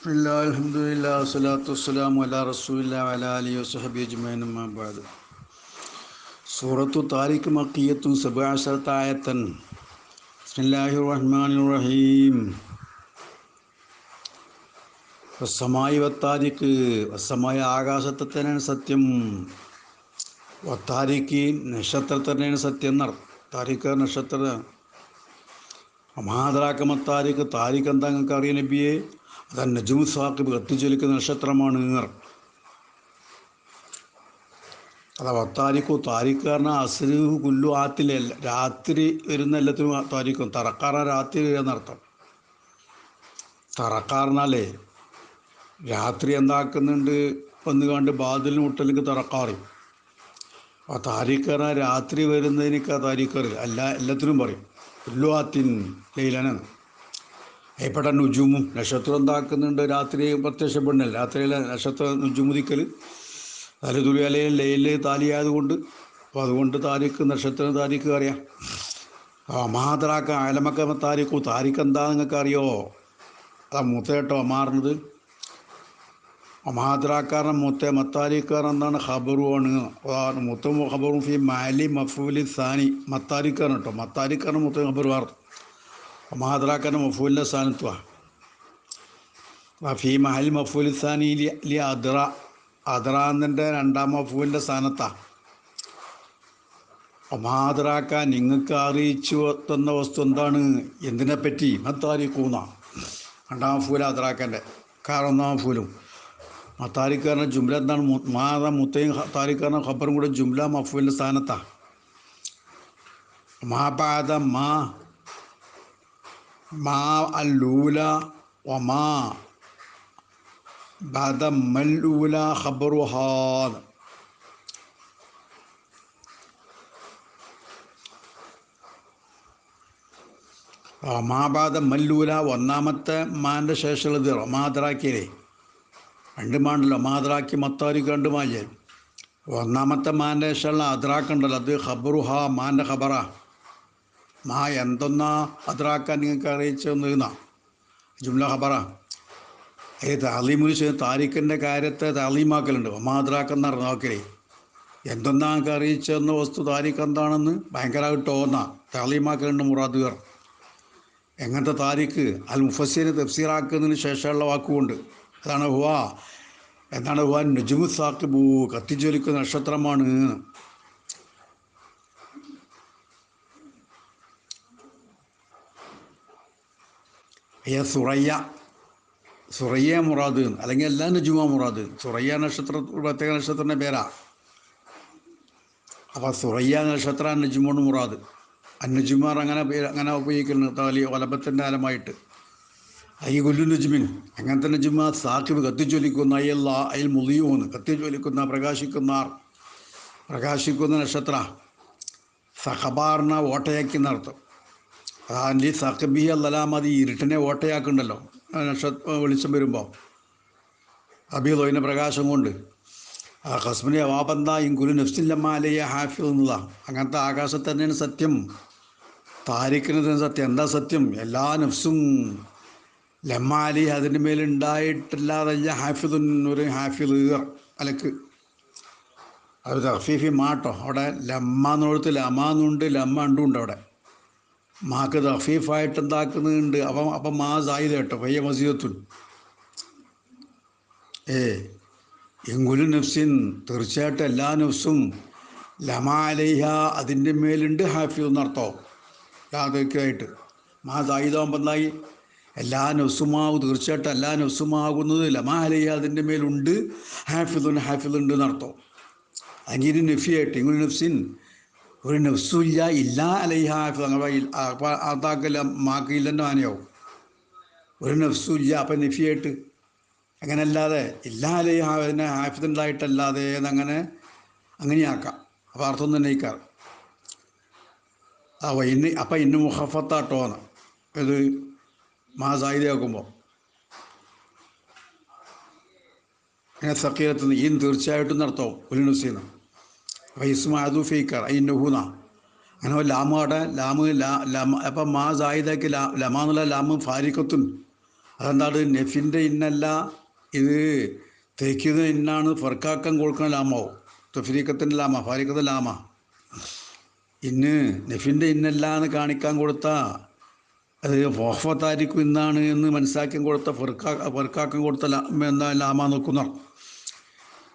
ബിസ്മില്ലാ വസ്സമായി വത്താരിക്ക് വസ്സമായ ആകാശത്തെ തന്നെയാണ് സത്യം. വത്താരിക്ക് നക്ഷത്രത്തെ തന്നെയാണ് സത്യം എന്നർ താരിഖ് നക്ഷത്ര. മഹാദരാക്കമത്താരിക്ക് താരിഖ് എന്താ നിങ്ങൾക്ക് അറിയാം നബിയെ? അത് നജുമു സാക്കിബ് കത്തിച്ചൊലിക്കുന്ന നക്ഷത്രമാണ് ഇങ്ങർ അഥവാ വത്താരിക്കു താരിക്കാരന അസുരുഹു കുല്ലു ആത്തിലെ രാത്രി വരുന്ന എല്ലാത്തിനും താരിക്കും. തറക്കാരന രാത്രി എന്നർത്ഥം തറക്കാറിനാലേ രാത്രി എന്താക്കുന്നുണ്ട്? വന്നു കണ്ട് ബാതിലിന് മുട്ടലേക്ക് തറക്കാറി. ആ താരിക്കാരന രാത്രി വരുന്നതിനൊക്കെ താരിക്കാറ് അല്ല എല്ലാത്തിനും പറയും. കുല്ലു ആത്തിൻ ലൈലനാണ്. അയപ്പെട്ട നുജുമും നക്ഷത്രം എന്താക്കുന്നുണ്ട് രാത്രി പ്രത്യക്ഷപ്പെടണല്ല രാത്രിയിലെ നക്ഷത്ര നുജുമുദിക്കൽ തലതുലി അലയിൽ ലയിൽ താലിയായതുകൊണ്ട് അപ്പോൾ അതുകൊണ്ട് താരിക്ക് നക്ഷത്രം താരിക്ക് അറിയാം. ആ മഹാദറാക്ക അയലമക്ക താരിക്കു താരിക്ക് എന്താ നിങ്ങൾക്ക് അറിയോ അതാ മുത്തേട്ടോ മാറുന്നത് മഹാദ്രാക്കാരൻ മുത്ത മത്താരിക്കാരൻ എന്താണ് ഖബറുമാണ് അതാണ് മുത്തും ഖബറും ഫി മാലി മഫൂലി സാനി മത്താരിക്കാരൻ കേട്ടോ. മത്താരിക്കാരൻ മുത്ത ഖബർ വാർത്തു മഹാദ്രാക്കാരൻ മഫൂലിന്റെ സ്ഥാനത്വ ഫീ മഹൽ മഫൂൽ സാനി ലി അദ്റ അദ്റാന്നിന്റെ രണ്ടാം മഫൂലിന്റെ സ്ഥാനത്താ. മഹാദ്രാക്ക നിങ്ങൾക്ക് അറിയിച്ചു തന്ന വസ്തു എന്താണ്? എന്തിനെപ്പറ്റി? മത്താരിക്കൂന്ന. രണ്ടാം മഫൂൽ അദ്രാക്കന്റെ കാറൊന്നാം മഫൂലും. മത്താരിക്കാരന്റെ ജുംല എന്താണ്? മാത മുത്തയും താരിക്കാരൻ ഖബറും കൂടെ ജുംല മഫൂലിന്റെ സ്ഥാനത്താണ് മാപാദ മാ മാ അല്ലൂല ഒമാ ബാദ മല്ലൂല ഖബറുഹാദ് മാബാദ മല്ലൂല ഒന്നാമത്തെ മാന്റെ ശേഷമുള്ളത് റമാദറാക്കിയേ രണ്ട് മാണ്ടല്ലോ മാദ്രാക്കി മത്താരി രണ്ട് മാജൻ ഒന്നാമത്തെ മാന്റെ ശേഷമുള്ള അദ്രാക്കുണ്ടല്ലോ അത് ഖബറുഹ മാന്റെ ഖബറ. മാ എന്തൊന്നാ അദ്രാക്കാൻ നിങ്ങൾക്ക് അറിയിച്ചെന്ന ജുംല ഹബറ ഏ താലീമുൽ താരിഖിന്റെ കാര്യത്തെ താലീമാക്കലുണ്ട് അറിഞ്ഞു നോക്കലേ എന്തൊന്നാ നിങ്ങൾക്ക് അറിയിച്ചെന്ന വസ്തു താരിഖ് എന്താണെന്ന് ഭയങ്കരമായിട്ട് തോന്നാ. താലീമാക്കലുണ്ട് മുറാദുകർ എങ്ങനത്തെ താരിഖ്? അൽ മുഫസ്സിന് തഫ്സീറാക്കുന്നതിന് ശേഷമുള്ള വാക്കുകൊണ്ട്. അതാണ് ഹുവാ. എന്താണ് ഹുവാൻ നജുമു സാക്കിബു കത്തിജ്വലിക്കുന്ന നക്ഷത്രമാണ്. അയ്യ സുറയ്യ. സുറയ്യ മുറാദ്. അല്ലെങ്കിൽ എല്ലാ നജുമ മുറാദ്. സുറയ്യ നക്ഷത്ര പ്രത്യേക നക്ഷത്രത്തിന്റെ പേരാ. അപ്പോൾ സുറയ്യ നക്ഷത്ര നജുമോണ് മുറാദ്. അന്നജുമാർ അങ്ങനെ അങ്ങനെ ഉപയോഗിക്കുന്നു താലി ഒലബത്തിന്റെ ആലമായിട്ട്. ഐ കൊല്ലു നജുമിൻ. അങ്ങനത്തെ നജുമ സാക്കിബ് കത്തിച്ചൊലിക്കുന്ന അയ്യല്ല അയൽ മുളിയൂന്ന് കത്തിച്ചൊലിക്കുന്ന പ്രകാശിക്കുന്ന പ്രകാശിക്കുന്ന നക്ഷത്ര. സഹബാറിന ഓട്ടയാക്കി അർത്ഥം അതാണ്ടി സഖബി അല്ലലാം അത് ഇരുട്ടിനെ ഓട്ടയാക്കുണ്ടല്ലോ. നക്ഷത്ര വെളിച്ചം വരുമ്പോൾ അബീദോയിന്റെ പ്രകാശം കൊണ്ട്. ആ ഹസ്മിനെ വാപന്ത ഇങ്കുലു നഫ്സില്ലമ്മാലയ ഹാഫിൽ എന്നതാണ് അങ്ങനത്തെ ആകാശത്ത് തന്നെയാണ് സത്യം. താരിക്കുന്നത് സത്യം. എന്താ സത്യം? എല്ലാ നഫ്സും ലമ്മാലി അതിന്റെ മേലുണ്ടായിട്ടില്ലാതല്ല ഹാഫിദുൻ ഒരു ഹാഫിദ് അലക്ക്. അത് തഫീഫി മാട്ടോ അവിടെ ലമ്മ എന്നുള്ളത് എന്നുണ്ട് ലമ്മ ഉണ്ടുണ്ട് അവിടെ. മാക്ക് തഫീഫായിട്ട് എന്താക്കുന്നുണ്ട് അപ്പം അപ്പം മാ സായിദ് കേട്ടോ പയ്യ മസീദത്തുൻ. ഏ എങ്കുലു നഫ്സിൻ തീർച്ചയായിട്ടും എല്ലാ നഫ്സും ലമാലയ്യ അതിന്റെ മേലുണ്ട് ഹാഫി എന്നർത്ഥം യാതൊക്കെയായിട്ട് മാ സായിദാകുമ്പോൾ എന്തായി എല്ലാ നഫ്സുമാവും തീർച്ചയായിട്ടും എല്ലാ നഫ്സുമാകുന്നത് ലമാലയ്യ അതിന്റെ മേലുണ്ട് ഹാഫിദുൻ ഹാഫിദുണ്ട് എന്നർത്ഥം അങ്ങനെ നഫിയായിട്ട് ഇങ്ങനെ നഫ്സിൻ ഒരു നഫ്സുല്ല ഇല്ല അലൈഹ ഹാഫിദ് അങ്ങനെ അതാക്കല്ല മാക്ക് ഇല്ലെന്നോ ആനയാവും ഒരു നഫ്സുല്ല അപ്പം നഫിയായിട്ട് അങ്ങനെ അല്ലാതെ ഇല്ല അലൈഹ അതിനെ ഹാഫിദുണ്ടായിട്ടല്ലാതെ എന്നങ്ങനെ അങ്ങനെയാക്കാം. അപ്പോൾ അർത്ഥം ഇക്കാറ് ആ ഇന്ന് അപ്പം ഇന്ന് മുഹഫത്താട്ടോന്ന് ഇത് മാസായിതയാക്കുമ്പോൾ അങ്ങനെ സക്കീരത്തുനിന്ന് നിന്ന് ഇൻ തീർച്ചയായിട്ടും നടത്തവും ഒരു നുസീന്ന് ഫീക്കർ ഇസ്മ അദുഫീക്കർ അയി നുഹൂന അങ്ങനെ ലാമു അവിടെ ലാമ് ലമ അപ്പം മാ സായിദക്ക് ലാ എന്നുള്ള ലാമ് ഫാരിക്കത്തുൻ. അതെന്താണ് നെഫിന്റെ ഇന്നല്ല ഇത് തേക്കിയത് ഇന്നാണ് ഫർക്കാക്കം കൊടുക്കുന്ന ലാമാവും തഫരീക്കത്തിന്റെ ലാമ ഫാരിക്കത്തിന്റെ ലാമ. ഇന്ന് നെഫിന്റെ ഇന്നല്ല എന്ന് കാണിക്കാൻ കൊടുത്ത അത് ഫോഫത്താരിക്കും ഇന്നാണ് എന്ന് മനസ്സിലാക്കി കൊടുത്ത ഫർക്കാ ഫർക്കാക്കം കൊടുത്ത ലാ എന്താ ലാമ നോക്കുന്ന?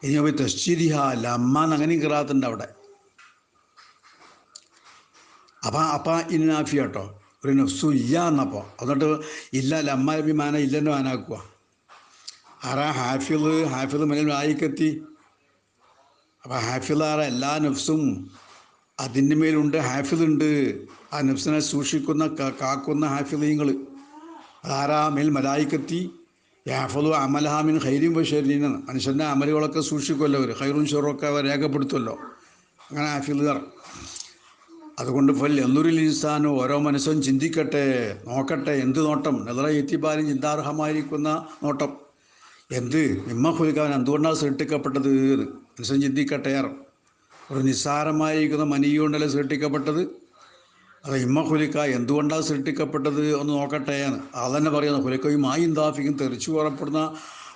ഇനി പോയി തശ്ചിരിഹ ലമ്മ എന്ന് അങ്ങനെയും കിറാത്തുണ്ട് അവിടെ. അപ്പം അപ്പം ഇന്നാഫി കേട്ടോ ഒരു നഫ്സു ഇല്ല എന്നപ്പോൾ എന്നിട്ട് ഇല്ല ലമ്മ അഭിമാനം ഇല്ലെന്ന് മാനാക്കുക ആരാ ഹാഫിൾ ഹാഫിൾ മുന്നിൽ വായിക്കെത്തി അപ്പം ഹാഫിളാറ എല്ലാ നഫ്സും അതിന്റെ മേലുണ്ട് ഹാഫിളുണ്ട് ആ നഫ്സിനെ സൂക്ഷിക്കുന്ന കാക്കുന്ന കാക്കുന്ന ഹാഫിളീങ്ങൾ അതാരാ? മേൽ മലായിക്കെത്തി. യാഫലു അമലഹാമിൻ ഹൈരും ബഷരീനാണ് മനുഷ്യന്റെ അമലുകളൊക്കെ സൂക്ഷിക്കുമല്ലോ അവർ ഹൈറും ഷെറും അവർ രേഖപ്പെടുത്തുമല്ലോ അങ്ങനെ ആഫിലുകർ അതുകൊണ്ട് ഫൽ എന്നൊരിൽ ഇൻസാനും ഓരോ മനുഷ്യൻ ചിന്തിക്കട്ടെ നോക്കട്ടെ എന്ത് നോട്ടം? നെതറ എത്തിപ്പാലും ചിന്താർഹമായിരിക്കുന്ന നോട്ടം. എന്ത്? നിമ്മ കുലിക്കാൻ എന്തുകൊണ്ടാണ് സൃഷ്ടിക്കപ്പെട്ടത് മനുഷ്യൻ ചിന്തിക്കട്ടെ ഒരു നിസ്സാരമായിരിക്കുന്ന മനിയുകൊണ്ടല്ലേ സൃഷ്ടിക്കപ്പെട്ടത്? അത് ഇമ്മ ഹുലിക്ക എന്തുകൊണ്ടാണ് സൃഷ്ടിക്കപ്പെട്ടത് ഒന്ന് നോക്കട്ടെ. എന്ന് അതന്നെ പറയുന്നു ഹുലിക്കയും മായും ദാഫിക്കും തെറിച്ചു പുറപ്പെടുന്ന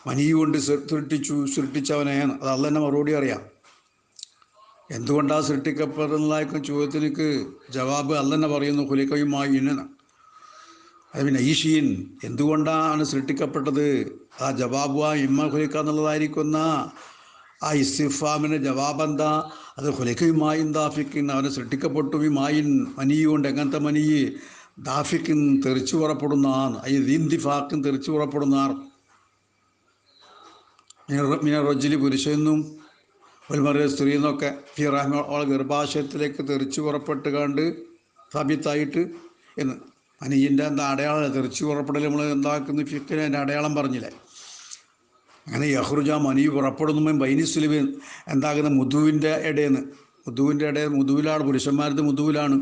മനിയുകൊണ്ട് സൃഷ്ടിച്ചു സൃഷ്ടിച്ചവനെയാണ് അത് അത് തന്നെ മറുപടി അറിയാം. എന്തുകൊണ്ടാണ് സൃഷ്ടിക്കപ്പെടുന്നതായിരിക്കും ചോദ്യത്തിനക്ക് ജവാബ് അത് തന്നെ പറയുന്നു ഹുലിക്കയും ഇന്നാണ് അത് പിന്നെ ഈഷീൻ എന്തുകൊണ്ടാണ് സൃഷ്ടിക്കപ്പെട്ടത്? ആ ജവാബ് ആ ഇമ്മ ഹുലിക്ക എന്നുള്ളതായിരിക്കുന്ന ആ ഇസ്തിഫാമിന് ജവാബെന്താ? അത് കുലിക്കയുമായും ദാഫിക്കിൻ അവനെ സൃഷ്ടിക്കപ്പെട്ടു. ഈ മായിൻ മനിയുകൊണ്ട് എങ്ങനത്തെ മനി? ദാഫിക്കിൻ തെറിച്ചു പുറപ്പെടുന്നതാണ് ഈ ദീന്തിഫാക്കിൻ തെറിച്ചു പുറപ്പെടുന്നാർ. മിന റൊജിലി പുരുഷെന്നും ഒരു മറിയ സ്ത്രീ എന്നൊക്കെ ഫി റഹ്മ ഗർഭാശയത്തിലേക്ക് തെറിച്ചു പുറപ്പെട്ട് കണ്ട് സാബിത്തായിട്ട് എന്ന്. അനിയന്റെ എന്താ അടയാളം? തെറിച്ചു പുറപ്പെടൽ നമ്മൾ എന്താക്കുന്നു? ഫിക്കിന് അതിന്റെ അടയാളം പറഞ്ഞില്ലേ? അങ്ങനെ യഹ്റുജ മനീ പുറപ്പെടുന്നു ബൈനി സുലിബ് എന്താകുന്ന? മുതുവിന്റെ ഇടയെന്ന് മുതുവിന്റെ ഇടയിൽ മുതുവിലാണ് പുരുഷന്മാരുടെ മുതുവിലാണ്.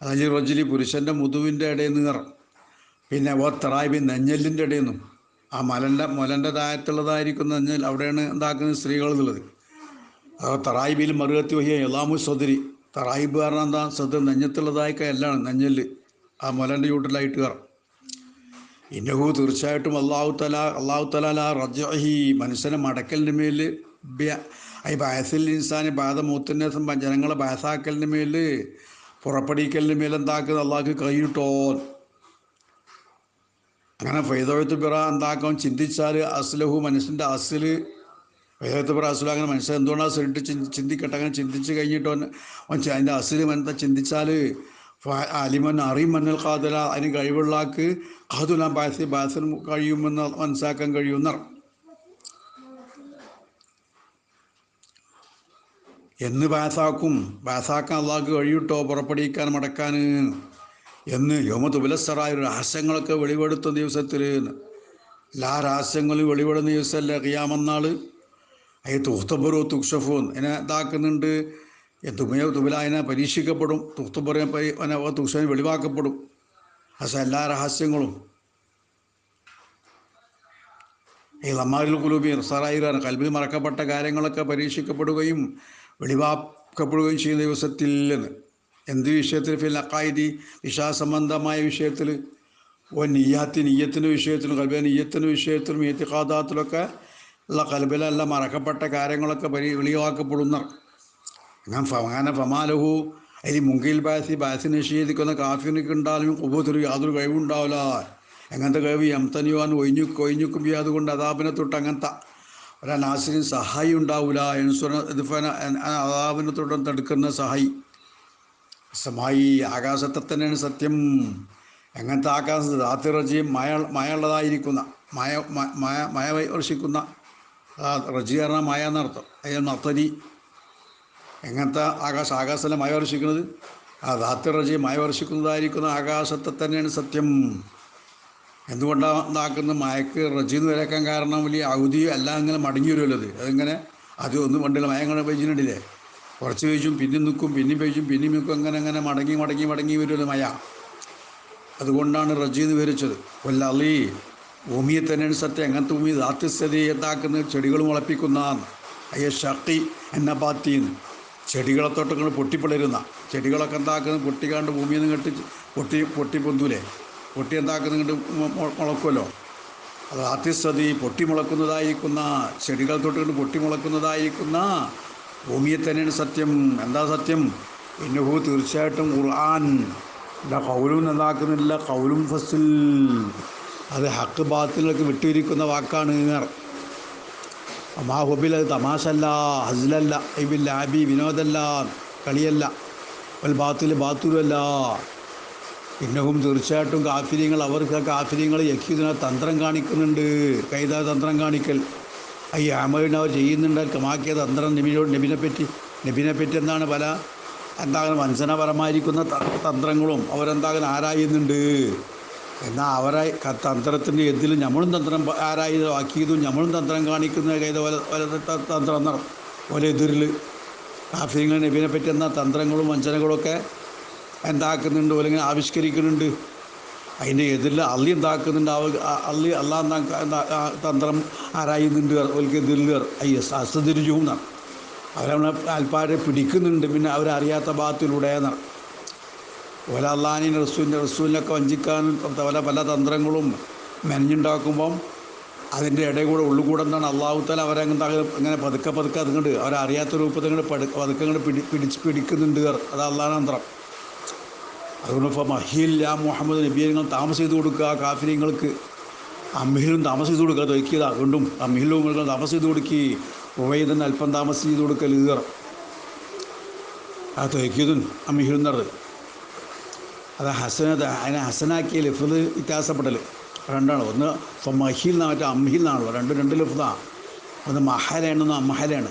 അതായത് റജലി പുരുഷന്റെ മുതുവിന്റെ ഇടയിൽ നിന്ന് പിന്നെ ഓ തറായിബി നെഞ്ഞലിന്റെ ഇടയിൽ നിന്നും ആ മലന്റെ മുലന്റെ താഴത്തുള്ളതായിരിക്കും നെഞ്ഞൽ. അവിടെയാണ് എന്താക്കുന്നത് ആ തറായിബിൽ മറുകത്തി വഹിയ യലാമു സദരി. തറായിബ് കാരണം എന്താ? സദർ നെഞ്ഞത്തുള്ളതായിക്ക എല്ലാം നെഞ്ഞൽ ആ മുലന്റെ ചൂട്ടിലായിട്ട് കയറും. ഇന്നഹു തീർച്ചയായിട്ടും അള്ളാഹു തല അള്ളാഹു തലാല റജഹി മനുഷ്യനെ മടക്കലിന്റെ മേൽ ഈ ബാസിൽ ഇൻസാന് ബാധ മൂത്തിന്റെ ജനങ്ങളെ ബാസാക്കലിന്റെ മേൽ പുറപ്പെടിക്കലിന്റെ മേൽ എന്താക്കുന്നത് അള്ളാഹ്ക്ക് കഴിയിട്ടോ അങ്ങനെ ഫൈദോയത്ത് പിറ എന്താക്കാൻ ചിന്തിച്ചാൽ അസ്ലഹു മനുഷ്യന്റെ അസിൽ ഫൈദോയത്ത് പിറ അസുല അങ്ങനെ മനുഷ്യൻ എന്തുകൊണ്ടാണ് സിട്ട് ചിന്തിക്കട്ടെ? അങ്ങനെ ചിന്തിച്ച് കഴിഞ്ഞിട്ട് അവൻ അതിന്റെ അസിൽ എന്താ ചിന്തിച്ചാൽ അലിമൻ അറിമന്നൽ കാതല അതിന് കഴിവുള്ളാക്ക് കാതുല ബാസി ബാസിന് കഴിയുമെന്ന് മനസ്സിലാക്കാൻ കഴിയുന്ന എന്ന് ബാസാക്കും ബാസാക്കാൻ അള്ളാഹ്ക്ക് കഴിയിട്ടോ? പുറപ്പെടിക്കാൻ മടക്കാൻ എന്ന് യോമ തുബലസറായ രഹസ്യങ്ങളൊക്കെ വെളിപ്പെടുത്തുന്ന ദിവസത്തിൽ എല്ലാ രഹസ്യങ്ങളും വെളിപ്പെടുന്ന ദിവസമല്ലേ കിയാമെന്നാൾ അയ്യ തൂത്തബുറോ തുക്ഷഫൂൻ എന്നെ ഇതാക്കുന്നുണ്ട്. തുമയോ തുബല അതിനെ പരീക്ഷിക്കപ്പെടും തുഹ്തബറ അതിനെ തുക്ഷനെ വെളിവാക്കപ്പെടും. പക്ഷെ എല്ലാ രഹസ്യങ്ങളും. ഈ ലമാരിൽ കുലൂബി നിസാറായിരാണ് കൽബിൽ മറക്കപ്പെട്ട കാര്യങ്ങളൊക്കെ പരീക്ഷിക്കപ്പെടുകയും വെളിവാക്കപ്പെടുകയും ചെയ്യുന്ന ദിവസത്തിൽ എന്ന് എന്ത് വിഷയത്തിൽ? ഫിൽ അക്കായി വിശ്വാസംബന്ധമായ വിഷയത്തിൽ. ഓ നീയാത്തി നീയത്തിന്റെ വിഷയത്തിലും കൽബിലെ നീയത്തിന്റെ വിഷയത്തിലും ഏത്തിഖാദാത്തിലൊക്കെ ഉള്ള കൽബിലെല്ലാം മറക്കപ്പെട്ട കാര്യങ്ങളൊക്കെ പരി വെളിവാക്കപ്പെടുന്ന ഞാൻ ഫമാന ഫമാലഹു അതിൽ മുങ്കിൽ ബാസി ബാസി നിഷേധിക്കുന്ന കാഫിനൊക്കെ ഉണ്ടാലും ഉപത്തിൽ യാതൊരു കഴിവുണ്ടാവില്ല എങ്ങനത്തെ കഴിവ്? എംതനിയുവാൻ ഒഴിഞ്ഞു കൊഴിഞ്ഞുക്കും അതുകൊണ്ട് അതാപിനെ തൊട്ട് അങ്ങനത്തെ ഒരാ നാസിന് സഹായി ഉണ്ടാവില്ല എൻസുറ അതാപിനെ തൊട്ട് തടുക്കുന്ന സഹായി. സമായി ആകാശത്തെ തന്നെയാണ് സത്യം. എങ്ങനത്തെ ആകാശത്ത്? രാത്രി റജിയും മയ മയുള്ളതായിരിക്കുന്ന മയ മയ മയ വർഷിക്കുന്ന റജി പറഞ്ഞാൽ മയ എന്നർത്ഥം. അതിന് നർത്തരി എങ്ങനത്തെ ആകാശം ആകാശത്തിലെ മയ വർഷിക്കുന്നത്? ആ രാത്രി റജി മയ വർഷിക്കുന്നതായിരിക്കുന്ന ആകാശത്തെ തന്നെയാണ് സത്യം. എന്തുകൊണ്ടാണ് ഇതാക്കുന്ന മയക്ക് റജീന്ന് വരക്കാൻ കാരണം വലിയ അവധി എല്ലാം ഇങ്ങനെ മടങ്ങി വരുമല്ലോ അത്. അതിങ്ങനെ? അത് ഒന്നും പണ്ടില്ല മയ ഇങ്ങനെ പെയ്ച്ചിട്ടുണ്ടില്ലേ? കുറച്ച് പേജും പിന്നെ നിൽക്കും പിന്നെ പേജും പിന്നെ നിൽക്കും അങ്ങനെ അങ്ങനെ മടങ്ങി മടങ്ങി മടങ്ങി വരുമല്ലോ മയ. അതുകൊണ്ടാണ് റജീന്ന് വിവരിച്ചത്. കൊല്ലി ഭൂമിയെ തന്നെയാണ് സത്യം. എങ്ങനത്തെ ഭൂമി? ദാത്യസ്ഥതി എന്താക്കുന്ന ചെടികൾ മുളപ്പിക്കുന്ന അയ്യ ഷക്കി എന്ന പാത്തിന്ന് ചെടികളെ തൊട്ടങ്ങൾ പൊട്ടിപ്പിളരുന്ന. ചെടികളൊക്കെ എന്താക്കുന്നത് പൊട്ടിക്കാണ്ട് ഭൂമിയിൽ നിന്ന് കെട്ടി പൊട്ടി പൊട്ടി പൊന്തൂലേ. പൊട്ടി എന്താക്കുന്ന കണ്ട് മുളക്കുമല്ലോ അത് ആത്യസ്ഥതി പൊട്ടി മുളക്കുന്നതായിരിക്കുന്ന ചെടികൾ തൊട്ടുകൊണ്ട് പൊട്ടിമുളക്കുന്നതായിരിക്കുന്ന ഭൂമിയെ തന്നെയാണ് സത്യം. എന്താ സത്യം? ഇന്നഹു തീർച്ചയായിട്ടും ഖുർആൻ. ഇല്ല കൗലും എന്താക്കുന്നില്ല? കൗലും ഫസിൽ. അത് ഹക്ക് ബാത്തിലൊക്കെ വിട്ടിരിക്കുന്ന വാക്കാണ് മാഹുബിൽ അത് തമാശല്ല ഹസ്ലല്ല ഇബിൽ ലാബി വിനോദല്ല കളിയല്ല വൽ ബാത്തിൽ ബാത്തുലല്ല ഇന്നവും തീർച്ചയായിട്ടും കാഫിര്യങ്ങൾ അവർക്ക് കാഫിര്യങ്ങൾ യക്കീദിന തന്ത്രം കാണിക്കുന്നുണ്ട് കൈത തന്ത്രം കാണിക്കൽ. ഈ ആമയുടെ അവർ ചെയ്യുന്നുണ്ട് കമാക്കിയ തന്ത്രം നബിനോട് നബിനെ പറ്റി എന്താണ് പല എന്താകുന്ന വഞ്ചനപരമായിരിക്കുന്ന ത- തന്ത്രങ്ങളും അവരെന്താകുന്ന ആരായുന്നുണ്ട്? എന്നാൽ അവരെ തന്ത്രത്തിന്റെ എതിൽ നമ്മളും തന്ത്രം ആരായി ആരായത് ആക്കിയതും നമ്മളും തന്ത്രം കാണിക്കുന്ന വല വല തന്ത്രം നട പോലെ എതിരിൽ കാഫിയങ്ങൾ നബീനെ പറ്റി എന്ന തന്ത്രങ്ങളും വഞ്ചനകളൊക്കെ എന്താക്കുന്നുണ്ട് അല്ലെങ്കിൽ ആവിഷ്കരിക്കുന്നുണ്ട്. അതിന്റെ എതിരിൽ അള്ളി എന്താക്കുന്നുണ്ട് അള്ളി അല്ല തന്ത്രം ആരായുന്നുണ്ട് അവർക്ക് എതിരിൽ ഐ എസ് അസ്തിരിജും എന്നാണ് അവരവനെ ആൽപ്പാരെ പിടിക്കുന്നുണ്ട് പിന്നെ അവരറിയാത്ത ഭാഗത്തിലൂടെ എന്നാണ്. ഓല അള്ളാഹിന്റെ റസൂലിന്റെ റസൂലിനൊക്കെ വഞ്ചിക്കാൻ പല പല തന്ത്രങ്ങളും മെനഞ്ഞുണ്ടാക്കുമ്പം അതിന്റെ ഇടയിൽ കൂടെ ഉള്ളുകൂടെ എന്താണ് അള്ളാഹുത്താൽ അവരങ്ങനെ ഇങ്ങനെ പതുക്കെ പതുക്കെ അതുകൊണ്ട് അവരറിയാത്ത രൂപത്തിൽ ഇങ്ങോട്ട് പടു പതുക്കെ ഇങ്ങോട്ട് പിടി പിടിച്ച് പിടിക്കുന്നുണ്ട് അത് അള്ളാഹാന തന്ത്രം അതുകൊണ്ട് ഇപ്പോൾ മഹില്ല മുഹമ്മദ് നബിയങ്ങൾ താമസം ചെയ്ത് കൊടുക്കുക കാഫിര്യങ്ങൾക്ക് അമ്മിഹിലും താമസം ചെയ്ത് കൊടുക്കുക തൊയ്ക്കിയതാ വീണ്ടും അമ്മിഹിലും നിങ്ങൾ താമസം ചെയ്ത് കൊടുക്കി ഉവൈദൻ അല്പം താമസം ചെയ്ത് കൊടുക്കൽ ഈർ ആ തൊയ്ക്കിയതും അമ്മിഹിലും എന്നത് അത് ഹസനത് അതിനെ ഹസനാക്കിയ ലഫ്ത് വ്യത്യാസപ്പെടൽ രണ്ടാണ്. ഒന്ന് ഇപ്പം മഹിൽ എന്നാ മറ്റേ അമ്മിഹിൽ എന്നാണല്ലോ രണ്ടും രണ്ട് ലഫ്താണ് ഒന്ന് മഹലാണ് അമ്മഹലാണ്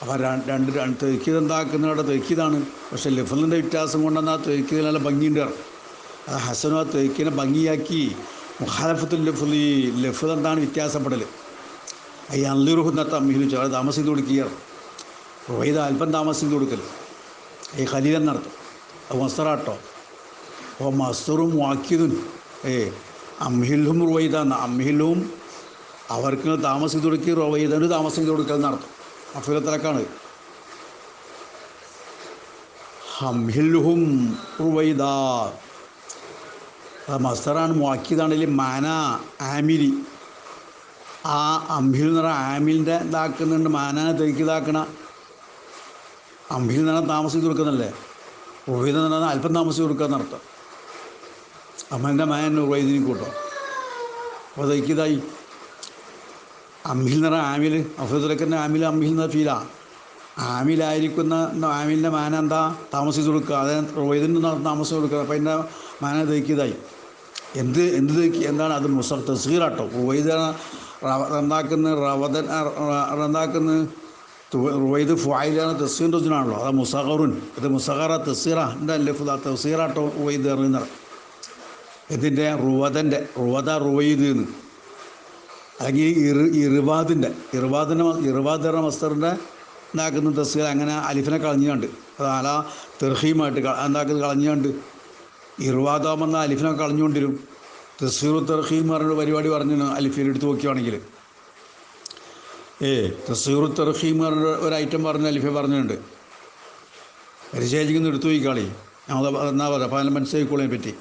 അപ്പോൾ ര- രണ്ട് രണ്ട് തെക്കിയത് എന്താക്കുന്നവിടെ തെക്കിയതാണ് പക്ഷെ ലഫലിന്റെ വ്യത്യാസം കൊണ്ടെന്നാൽ തെക്കിയത് നല്ല ഭംഗിയുണ്ട് അത് ഹസനു ആ തെക്കിനെ ഭംഗിയാക്കി മുഹാലഫത്തുൽ ഈ ലഫുൽ എന്താണ് വ്യത്യാസപ്പെടൽ ഈ അള്ളിറുഹുന്നത്ത അമ്മിഹിൽ ചോള താമസം താമസിച്ച് കൊടുക്കുക റോഹിത് അല്പം താമസിച്ച് കൊടുക്കൽ ഈ ഖലീൽ എന്നർത്ഥം അത് മസ്തറാട്ടോ അപ്പോൾ മസ്തറും വാക്കിയതും ഏ അംഹിലും റുവൈദാന്ന് അംഹിലും അവർക്ക് താമസം ചെയ്ത് കൊടുക്കി റോവൈദന് താമസം കൊടുക്കൽ നടത്തും. അഫിലത്തിലക്കാണ് ഹംഹിൽഹും റുവൈദ. മസ്തറാണ് മുവാക്കിയതാണെങ്കിൽ മാന ആമിലി. ആ അംഹിൽ എന്ന് പറഞ്ഞാൽ ആമിലിന്റെ ഇതാക്കുന്നുണ്ട് മാനാ തെക്കിതാക്കണ അംഹിൽ എന്ന് പറഞ്ഞാൽ താമസിച്ച് കൊടുക്കുന്നല്ലേ? റുവൈദ എന്ന് പറഞ്ഞാൽ അല്പം താമസിച്ച് കൊടുക്കുക എന്നർത്ഥം അമ്മന്റെ മായൻ റുവൈദിനി കൂട്ടോ. അപ്പോൾ തെക്കിതായി അമ്മിൽ നിറ ആമിൽ അഫുദുലക്കന്റെ ആമിൽ അമ്മിൽ എന്ന ഫീലാ ആമിലായിരിക്കുന്ന ആമിലിന്റെ മാന എന്താ? താമസിച്ച് കൊടുക്കുക. അത് റോയിദിന്റെ താമസം കൊടുക്കുക. അപ്പോൾ അതിന്റെ മാന തേക്കിയതായി എന്ത് എന്ത് തേക്കി എന്താണ് അത് മുസർ തസീറാട്ടോ റോയിദ് റന്താക്കുന്ന റവദൻ റന്താക്കുന്ന റോയിദ് ഫായിലാണ് തസീർ റുജുനാണല്ലോ. അത് മുസഹറുൻ. ഇത് മുസഹറ തസീറ എന്റെ ലഫുദ? തസീറാട്ടോ റോയിദ് എറിയുന്നത് ഇതിന്റെ റുവതന്റെ റുവത റുവയിത് എന്ന്. അല്ലെങ്കിൽ ഇറു ഇറുവാദിന്റെ ഇറുവാദിന്റെ ഇറുവാദ് എന്ന മസ്തറിന്റെ ഉണ്ടാക്കുന്ന ഡ്രസ്സുകൾ അങ്ങനെ അലിഫിനെ കളഞ്ഞുകൊണ്ട് അത് അല തെർഹീമായിട്ട് എന്താക്കുന്നത് കളഞ്ഞുകൊണ്ട് ഇറുവാദാമെന്ന അലിഫിനെ കളഞ്ഞുകൊണ്ടിരും. തസ്സീർ തെർഹീം പറഞ്ഞ പരിപാടി പറഞ്ഞു അലിഫിൽ എടുത്ത് നോക്കുകയാണെങ്കിൽ ഏ തസ്സീർ തെർഹീം പറഞ്ഞ ഒരു ഐറ്റം പറഞ്ഞ അലിഫ പറഞ്ഞിട്ടുണ്ട്. പരിശീലിക്കുന്ന എടുത്തു നോക്കിക്കാളി ഞങ്ങൾ എന്നാ പറയാം അപ്പം അതിനെ പറ്റി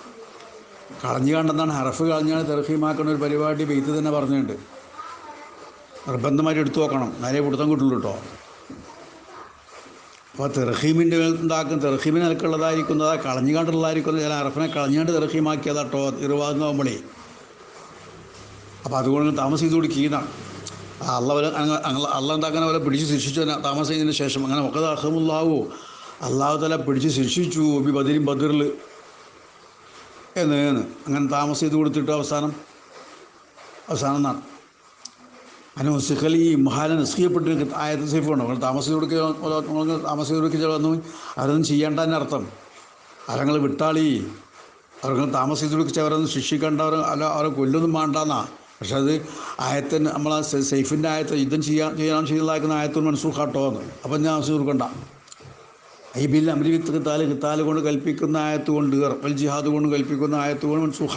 കളഞ്ഞു കണ്ടെന്നാണ് ഹറഫ് കളഞ്ഞാണ് തെർഹീമാക്കുന്ന ഒരു പരിപാടി ബെയ്ത്ത് തന്നെ പറഞ്ഞിട്ടുണ്ട്. നിർബന്ധമായിട്ട് എടുത്തു നോക്കണം. നേരെ പിടുത്തം കിട്ടുള്ളൂ കേട്ടോ. അപ്പോൾ തെർഹീമിന്റെ എന്താക്കും തെർഹീമിന് നിലക്കുള്ളതായിരിക്കുന്നതാ കളഞ്ഞു കണ്ടുള്ളതായിരിക്കുന്നത് ചില ഹറഫിനെ കളഞ്ഞുകൊണ്ട് തെർഹീമാക്കിയതാട്ടോ ഇരുവാകുമ്പോഴേ അപ്പോൾ അതുകൊണ്ട് താമസം ചെയ്ത് കൊടുക്കുന്നതാണ് അള്ള വരെ അള്ള എന്താക്കാൻ അവരെ പിടിച്ച് ശിക്ഷിച്ചു താമസം ചെയ്തതിന് ശേഷം. അങ്ങനെ ഒക്കെ അഹമുള്ളാവോ അള്ളാഹു തല പിടിച്ച് ശിക്ഷിച്ചു. ബി ബദിരും ബദിറിൽ എന്ന് എന്ന്. അങ്ങനെ താമസം ചെയ്ത് കൊടുത്തിട്ട് അവസാനം അവസാനം എന്നാണ് അനുസിഖൽ ഈ മഹാനൻ നിസ്കരിയപ്പെട്ട് ആയത് സേഫുണ്ടോ. നിങ്ങൾ താമസം കൊടുക്കുക നിങ്ങൾ താമസം കൊടുക്കുക വന്നു അവരൊന്നും ചെയ്യേണ്ട തന്നെ അർത്ഥം. അരങ്ങൾ വിട്ടാളി. അവർക്ക് താമസം ചെയ്ത് കൊടുക്കുക അവരൊന്നും ശിക്ഷിക്കേണ്ടവർ അല്ല അവരെ കൊല്ലൊന്നും വേണ്ടെന്നാ. പക്ഷെ അത് ആയത്തിന് നമ്മൾ സൈഫിന്റെ ആയത്ത് യുദ്ധം ചെയ്യാൻ ചെയ്യാൻ ചെയ്തതാക്കുന്ന ആയത്തോട് മനസ്സൂക്കാട്ടോ എന്ന്. അപ്പം ഞാൻ താമസം കൊടുക്കണ്ട ഈ ബിൽ അമരി വിത്ത് കിത്താൽ കിത്താൽ കൊണ്ട് കൽപ്പിക്കുന്ന ആയത്ത് കൊണ്ട് വൽ ജിഹാദ് കൊണ്ട് കൽപ്പിക്കുന്ന ആയത്ത് കൊണ്ട് മൻസൂഖ